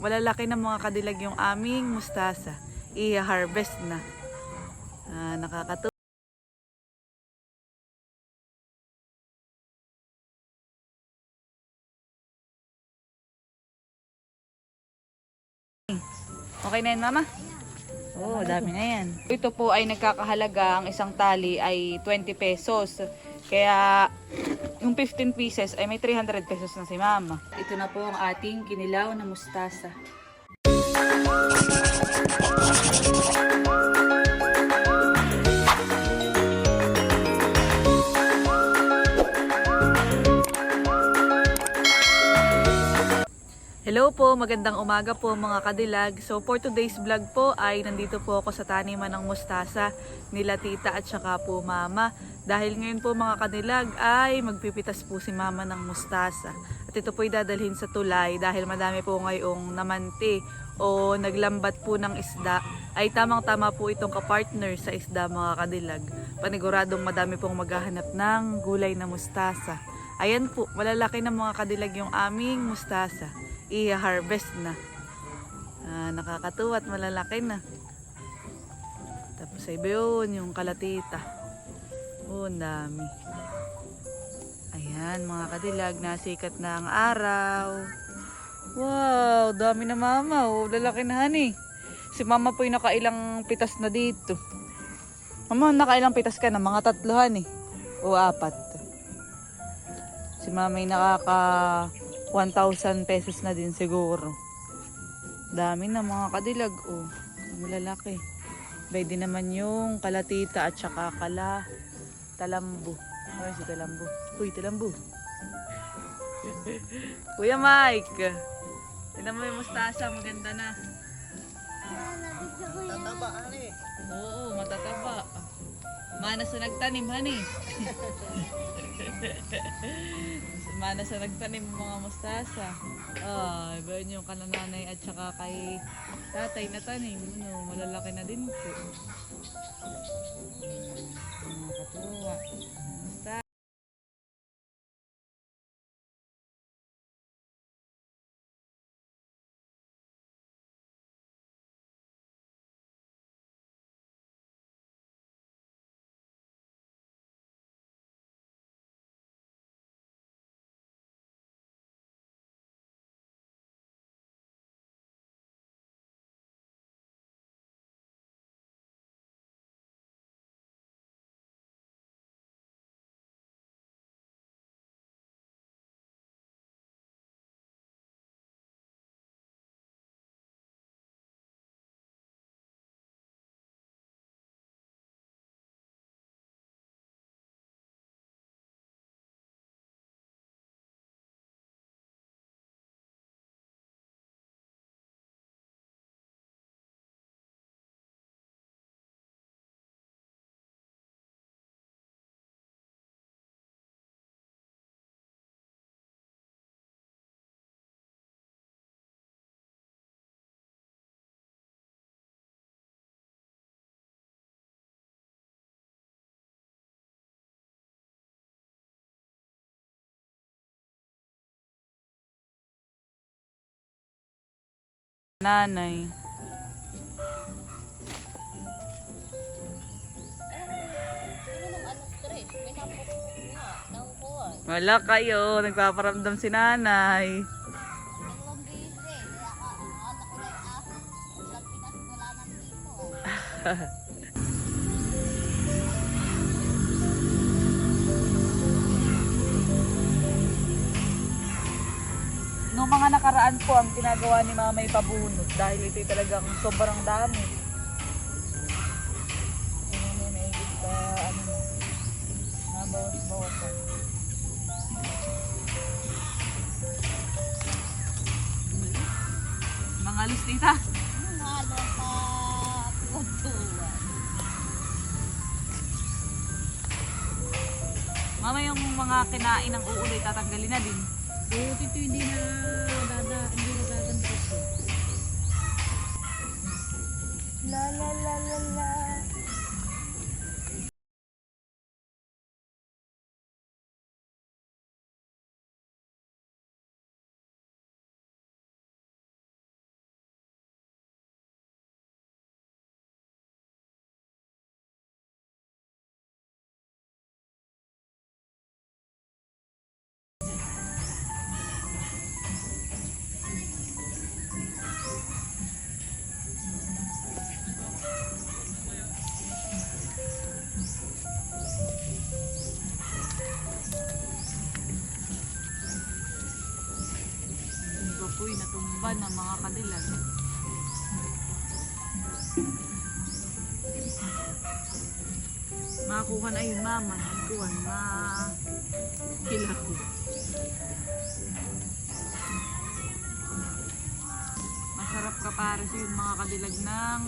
malalaki na mga kadilag yung aming mustasa. I-harvest na. Ah, nakakatuwa. Okay na yan, mama? Oo, dami na yan. Ito po ay nagkakahalaga, ang isang tali ay 20 pesos. Kaya, yung 15 pieces ay may 300 pesos na si mama. Ito na po ang ating kinilaw na mustasa. Po, magandang umaga po mga kadilag. So for today's vlog po ay nandito po ako sa taniman ng mustasa nila tita at saka po mama. Dahil ngayon po mga kadilag ay magpipitas po si mama ng mustasa. At ito po ay dadalhin sa tulay dahil madami po ngayong namante o naglambat po ng isda. Ay tamang tama po itong kapartner sa isda mga kadilag. Paniguradong madami pong maghahanap ng gulay na mustasa. Ayan po, malalaki na mga kadilag yung aming mustasa i-harvest na. Ah, nakakatuwa at malalaki na. Tapos ay yun, yung kalatita. Oh, ang dami. Ayan, mga kadilag, nasikat na ang araw. Wow, dami na mama. Oh, lalaki na hani. Si mama po yung nakailang pitas na dito. Mama, nakailang pitas ka na? Mga tatlo hani. O apat. Si mama yung nakaka 1,000 pesos na din siguro. Dami na mga kadilag. Oh, malalaki. Pwede naman yung kalatita at saka kala talambo. Ay, si talambo. Uy, talambo. Kuya Mike. Tignan mo yung mustasa. Maganda na. Tataba, ani. Oo, matataba. Mana sa nagtanim, honey. Mana sa nagtanim ng mga mustasa. Ah, iba yun yung kanananay at saka kay tatay na tanim. Ano, malalaki na din po. Mga Nanay. Wala kayo, nagpaparamdam si nanay. Noong mga nakaraan po ang ginagawa ni mama ay dahil ito talagang sobrang dami. Ano na naigit pa, ano na, nabawas-bawasan. Mga alis tita. Mama yung mga kinain ng uuloy tatanggalin na din. Eh, ito hindi na iba na mga kadilag. Makakuha na yun, mama. Kuhan, ma... Kilaw. Masarap ka para sa yung mga kadilag ng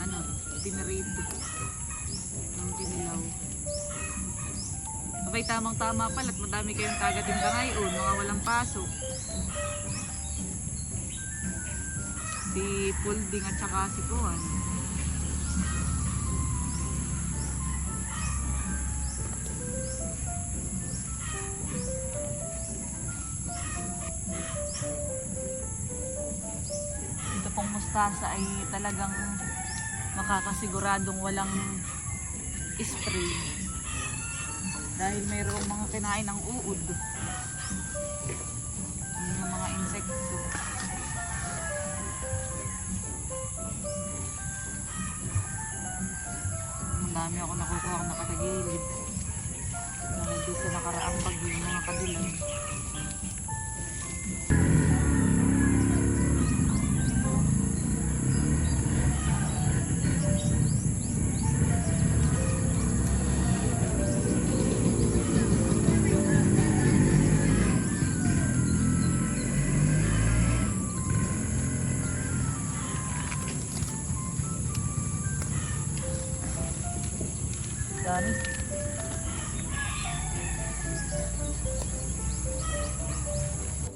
ano, pinarito. Ng kinilaw. Abay, tamang-tama pala at madami kayong tagatinda ngayon, mga walang pasok. Si Pulding at saka si Kuan. Ito pong mustasa ay talagang makakasiguradong walang spray. Dahil mayroong mga kinain ng uod.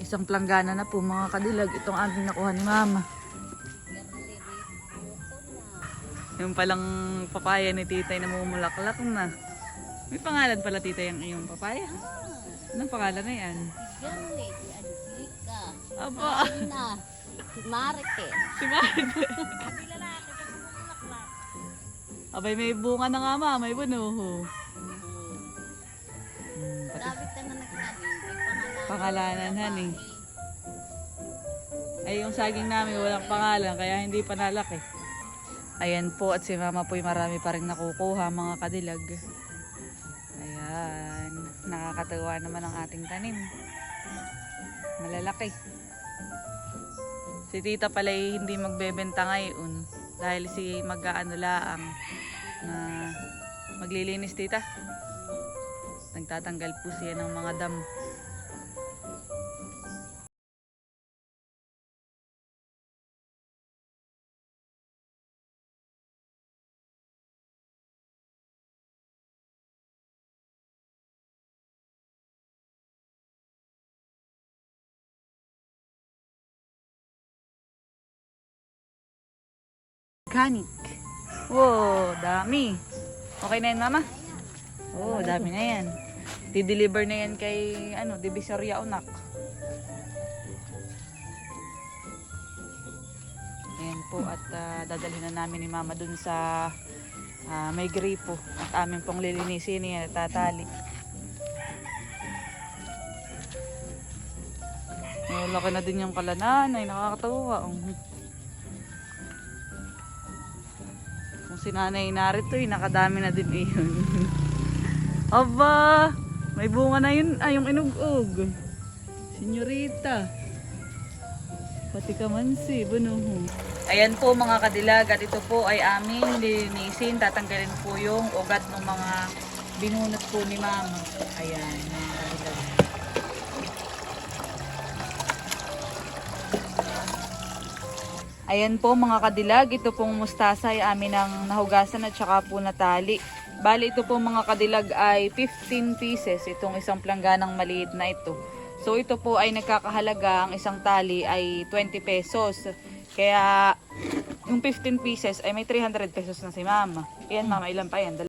Isang planggana na po mga kadilag. Itong ating nakuha ni mama. Yung palang papaya ni titay na mumulaklak na. May pangalan pala titay ang iyong papaya. Anong pangalan na yan? Ganit, Angelica. Aba, Na, si Marite. si Marta. Abay, may bunga na nga ma, may bunuho. Pangalanan, honey. Ay, yung saging namin walang pangalan, kaya hindi pa nalaki. Ayan po, at si mama po'y marami pa rin nakukuha, mga kadilag. Ayan, nakakatawa naman ang ating tanim. Malalaki. Si tita pala ay hindi magbebenta ngayon dahil si mag-aano laang na maglilinis tita. Nagtatanggal po siya ng mga dam. Organic. Wow, dami. Okay na yan, mama? Oo, dami na yan. Di-deliver na yan kay, ano, Divisoria Unak. Ayan po, at ah, dadalhin na namin ni mama dun sa ah, may gripo. At amin pong lilinisin yan at tatali. Oh, laki na din yung kalananay, nakakatawa. Oh. Si nanay narito, eh, nakadami na din iyon. Aba, may bunga na yun. Ay, yung inugog. Senyorita. Pati ka man si, bunuho. Ayan po mga kadilag at ito po ay aming lilinisin. Tatanggalin po yung ugat ng mga binunot po ni mama. Ayan, mga kadilag. Ayan po mga kadilag, ito pong mustasa ay amin ang nahugasan at saka po natali. Bali ito po mga kadilag ay 15 pieces, itong isang plangganang maliit na ito. So ito po ay nagkakahalaga, ang isang tali ay 20 pesos. Kaya yung 15 pieces ay may 300 pesos na si mama. Ayan mama, ilan pa yan?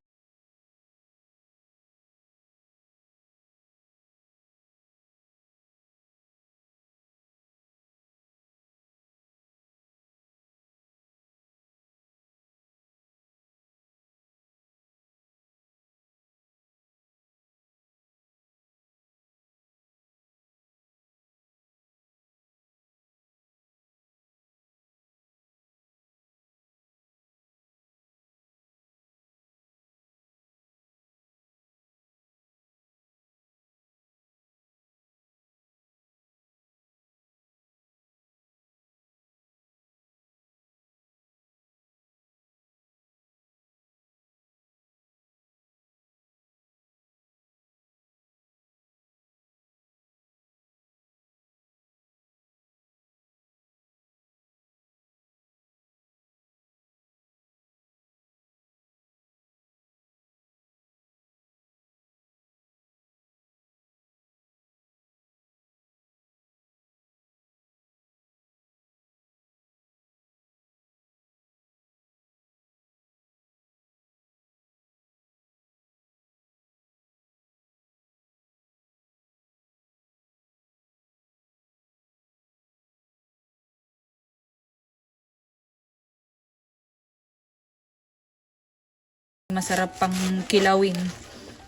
Masarap pang kilawin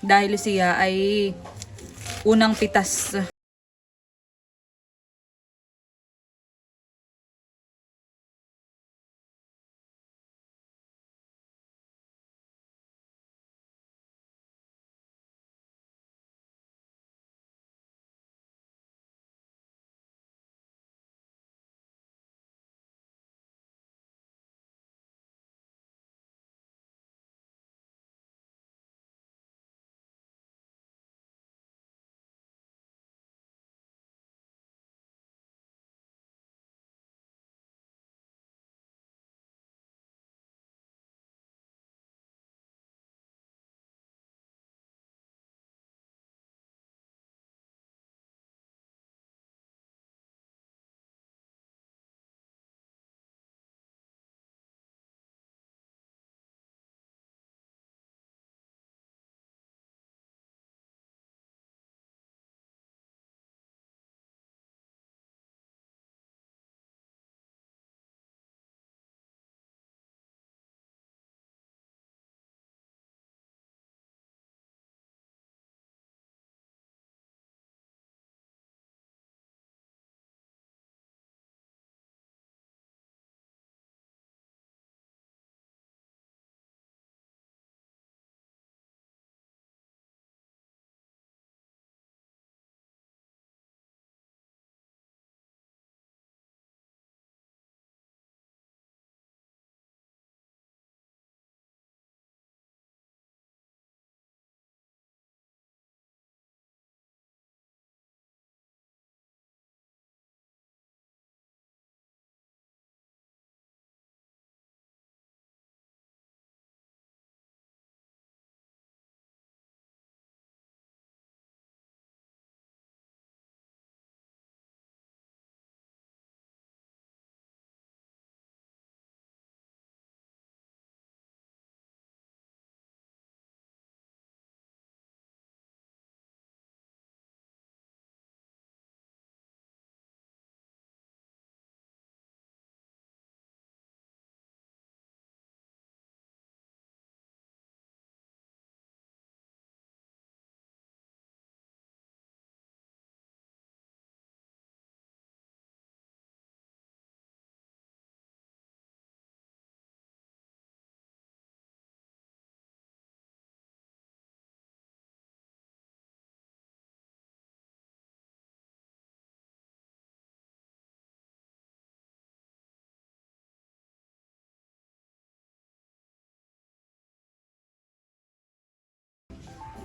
dahil siya ay unang pitas.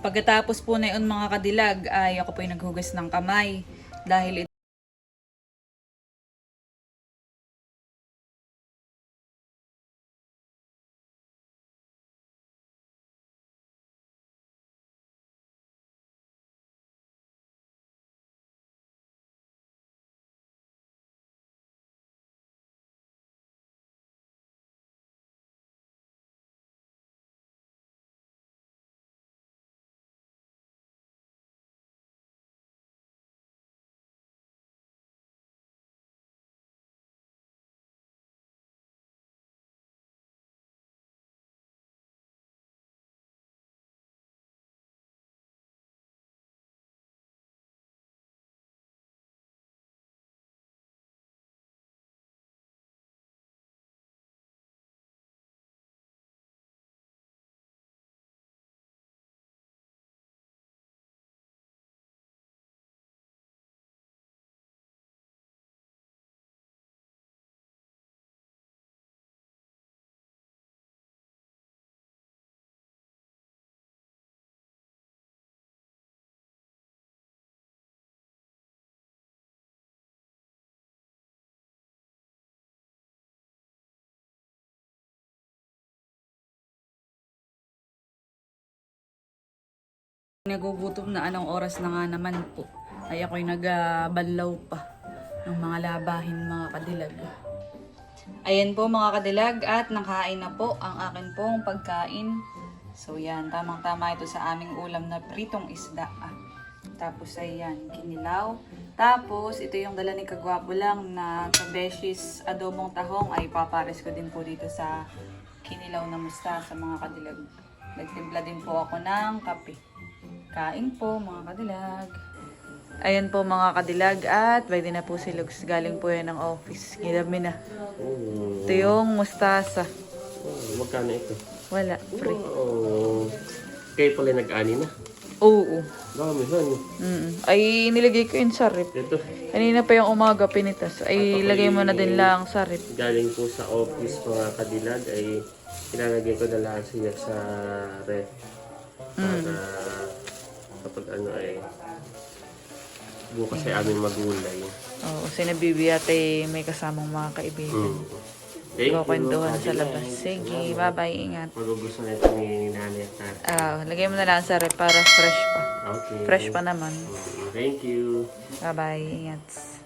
Pagkatapos po na yun mga kadilag ay ako po ay naghugas ng kamay. Dahil nagugutom na anong oras na nga naman po. Ay ako'y nagabanlaw pa ng mga labahin mga kadilag. Ayan po mga kadilag at nakain na po ang akin pong pagkain. So yan, tamang-tama ito sa aming ulam na pritong isda. Ah. Tapos ayan, kinilaw. Tapos ito yung dala ni Kagwapo lang na kabeshis adobong tahong ay papares ko din po dito sa kinilaw na musta sa mga kadilag. Nagtimpla din po ako ng kape. Kain po mga kadilag. Ayan po mga kadilag at pwede na po si Lux. Galing po yan ng office. Gidami na. Ito yung mustasa. Oh, magkano ito? Wala. Free. Oo. Kayo pala nag-ani na. Oo. Dami, han. Mm. Ay, nilagay ko yun sa rip. Ito, Kanina pa yung umaga pinitas. Ay, lagay mo na din lang sa rip. galing po sa office mga kadilag ay ilalagay ko na lang siya sa ref. Para kapag ano ay bukas ay aming magulay. Oo, sinabibi ate may kasamang mga kaibigan. Mm. Thank you, Kukwentuhan sa labas. Sige, bye-bye. Ingat. Magugustuhan na ito ni nanay at tatay. Ah, lagay mo na lang sa rep para fresh pa. Okay. Fresh pa naman. Mm, Thank you. Bye-bye. Ingat.